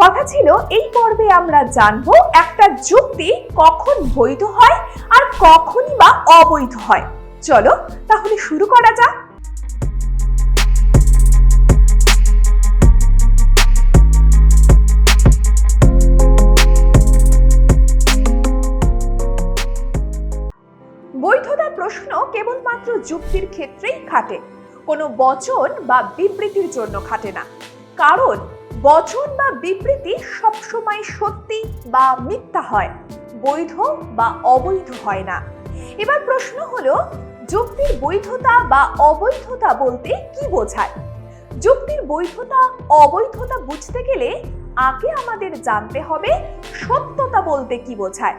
কথা ছিল, এই পর্বে আমরা জানব একটা যুক্তি কখন বৈধ হয় আর কখনই বা অবৈধ হয়। চলো তাহলে শুরু করা যাক। বৈধতা প্রশ্ন কেবলমাত্র যুক্তির ক্ষেত্রেই খাটে। কোনো বচন বা বিবৃতির জন্য খাটে না। কারণ বচন বা বিবৃতি সবসময় সত্যি বা মিথ্যা হয়, বৈধ বা অবৈধ হয় না। এবার প্রশ্ন হলো, যুক্তির বৈধতা বা অবৈধতা বলতে কি বোঝায়? যুক্তির বৈধতা, অবৈধতা বুঝতে গেলে আগে আমাদের জানতে হবে সত্যতা বলতে কি বোঝায়।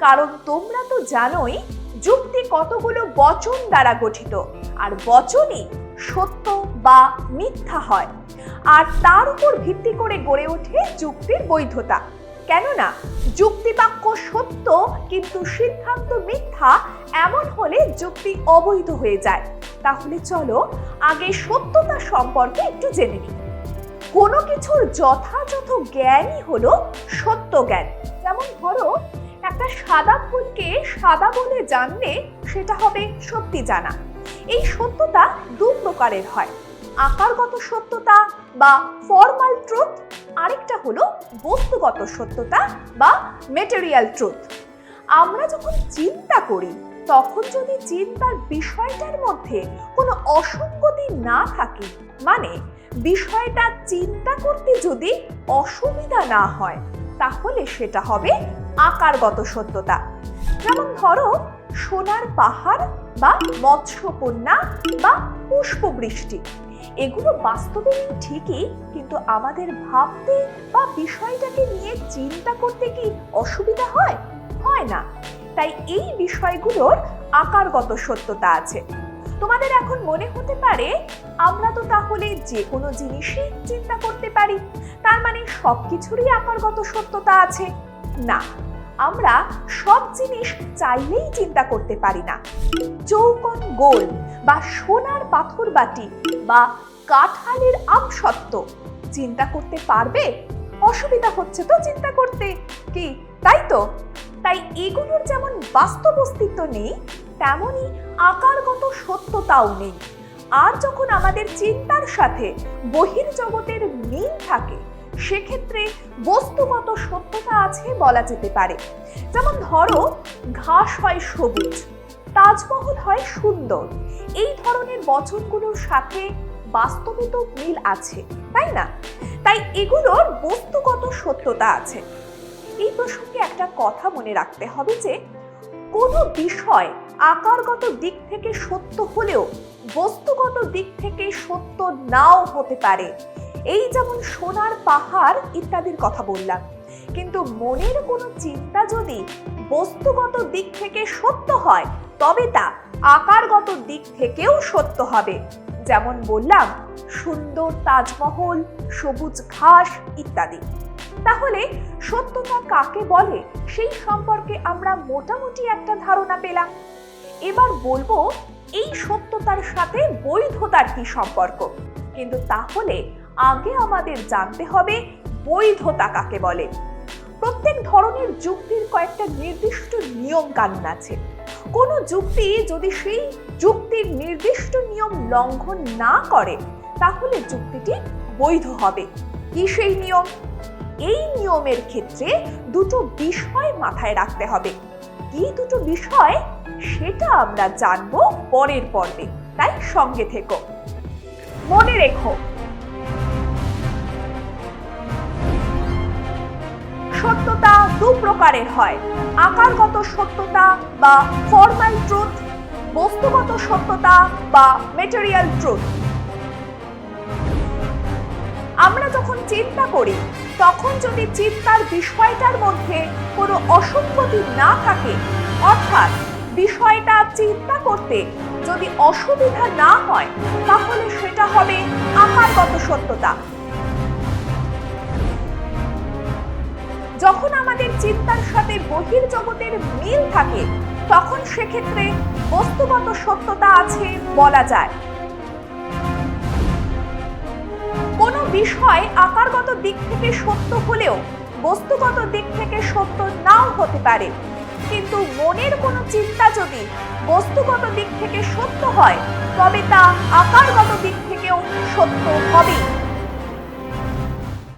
কারণ তোমরা তো জানোই, যুক্তি কতগুলো বচন দ্বারা গঠিত, আর বচনই সত্য বা মিথ্যা হয়। আর তার উপর ভিত্তি করে গড়ে ওঠে যুক্তির বৈধতা। কেননা, যুক্তিবাক্য সত্য কিন্তু সিদ্ধান্ত মিথ্যা এমন হলে যুক্তি অবৈধ হয়ে যায়। তাহলে চলো আগে সত্যতা সম্পর্কে একটু জেনে নিই। কোনো কিছুর যথাযথ জ্ঞানই হলো সত্য জ্ঞান। যেমন ধরো, একটা সাদা ফুলকে সাদা বলে জানলে সেটা হবে সত্যি জানা। এই সত্যতা দু প্রকারের হয়। আকারগত সত্যতা বা ফর্মাল ট্রুথ আরেকটা হলো বস্তুগত সত্যতা বা মেটেরিয়াল ট্রুথ আমরা যখন চিন্তা করি, তখন যদি চিন্তার বিষয়টার মধ্যে কোনো অসঙ্গতি না থাকে মানে বিষয়টা চিন্তা করতে যদি অসুবিধা না হয়, তাহলে সেটা হবে আকারগত সত্যতা। যেমন ধরো সোনার পাহাড় বা মৎস্যকন্যা বা পুষ্পবৃষ্টি। এগুলো বাস্তবে ঠিকই, কিন্তু আমাদের ভাবতে বা বিষয়টাকে নিয়ে চিন্তা করতে কি অসুবিধা হয়? হয় না। তাই এই বিষয়গুলোর আকারগত সত্যতা আছে। তোমাদের এখন মনে হতে পারে, আমরা তো তাহলে যে কোনো জিনিসই চিন্তা করতে পারি। তার মানে সব কিছুরই আকারগত সত্যতা আছে। না আমরা সব জিনিস চাইলেই চিন্তা করতে পারি না। চৌকন গোল বা সোনার পাথর বাটি বা কাঁঠালের আমসত্ত্ব। চিন্তা করতে পারবে? অসুবিধা হচ্ছে তো চিন্তা করতে। কি, তাই তো? তাই এগুলোর যেমন বাস্তব অস্তিত্ব নেই, তেমনই আকারগত সত্যতাও নেই। আর যখন আমাদের চিন্তার সাথে বহির্জগতের মিল থাকে সেক্ষেত্রে বস্তুগত সত্যতা আছে বলা যেতে পারে। যেমন ধরো, ঘাস হয় সবুজ, তাজমহল হয় সুন্দর। এই ধরনের বচনগুলোর সাথে বাস্তবে তো মিল আছে, তাই না? তাই এগুলোর বস্তুগত সত্যতা আছে। এই প্রসঙ্গে একটা কথা মনে রাখতে হবে যে, কোনো বিষয় আকারগত দিক থেকে সত্য হলেও বস্তুগত দিক থেকে সত্য নাও হতে পারে। এই যেমন সোনার পাহাড় ইত্যাদির কথা বললাম। কিন্তু মনের কোনো চিন্তা যদি বস্তুগত দিক থেকে সত্য হয়, তবে তা আকারগত দিক থেকেও সত্য হবে। যেমন বললাম, সুন্দর তাজমহল, সবুজ ঘাস ইত্যাদি। তাহলে সত্যতা কাকে বলে? সেই সম্পর্কে আমরা মোটামুটি একটা ধারণা পেলাম। এবার বলব, এই সত্যতার সাথে বৈধতার কি সম্পর্ক? কিন্তু তাহলে আগে আমাদের জানতে হবে বৈধতা কাকে বলে। প্রত্যেক ধরনের যুক্তির কয়েকটা নির্দিষ্ট নিয়ম কানুন আছে। কোনো যুক্তি যদি সেই যুক্তির নির্দিষ্ট নিয়ম লঙ্ঘন না করে, তাহলে যুক্তিটি বৈধ হবে। কি সেই নিয়ম? এই নিয়মের ক্ষেত্রে দুটো বিষয় মাথায় রাখতে হবে। কি দুটো বিষয়? সেটা আমরা জানব পরের পর্বে। তাই সঙ্গে থেকো। মনে রেখো দু প্রকারের হয়। আকারগত সত্যতা বা ফর্মাল ট্রুথ বস্তুগত সত্যতা বা মেটেরিয়াল ট্রুথ আমরা যখন চিন্তা করি, তখন যদি চিন্তার বিষয়টার মধ্যে কোনো অসঙ্গতি না থাকে, অর্থাৎ বিষয়টা চিন্তা করতে যদি অসুবিধা না হয়, তাহলে সেটা হবে আকারগত সত্যতা। যখন চিন্তার সাথে বহির্জগতের মিল থাকে, তখন সেক্ষেত্রে বস্তুগত সত্যতা আছে বলা যায়। কোনো বিষয় আকারগত দিক থেকে সত্য হলেও বস্তুগত দিক থেকে সত্য নাও হতে পারে। কিন্তু মনের কোনো চিন্তা যদি বস্তুগত দিক থেকে সত্য হয়, তবে তা আকারগত দিক থেকেও সত্য হবেই।